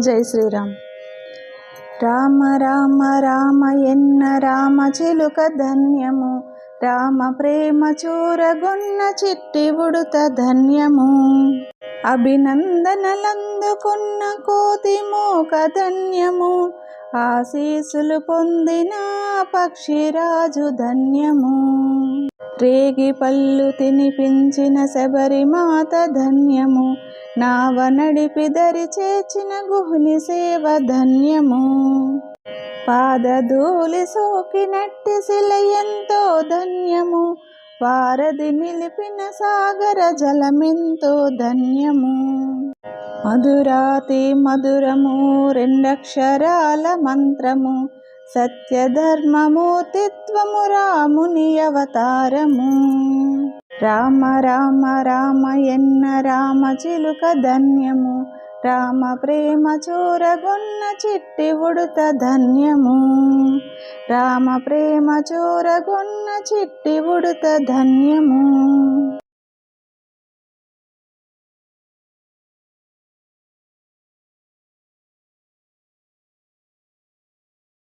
జై శ్రీరామ్. రామ రామ రామ ఎన్న రామ చిలుక ధన్యము. రామ ప్రేమ చూరగొన్న చిట్టి ఉడుత ధన్యము. అభినందనలందుకున్న కోతి మోక ధన్యము. ఆశీసులు పొందిన పక్షిరాజు ధన్యము. రేగి పళ్ళు తినిపించిన శబరిమాత ధన్యము. నావ నడిపి దరి చేర్చిన గుహుని సేవ ధన్యము. పాదధూళి సోకినట్టి శిల ఎంతో ధన్యము. వారధి నిలిపిన సాగర జలమెంతో ధన్యము. మధురాతి మధురము రెండక్షరాల మంత్రము. సత్యధర్మమూర్తిత్వము రాముని అవతారము. రామ రామ రామ ఎన్న రామ చిలుక ధన్యము. రామ ప్రేమ చూరగొన్న చిట్టి ఉడుత ధన్యము. రామ ప్రేమ చూరగొన్న చిట్టి ఉడుత ధన్యము.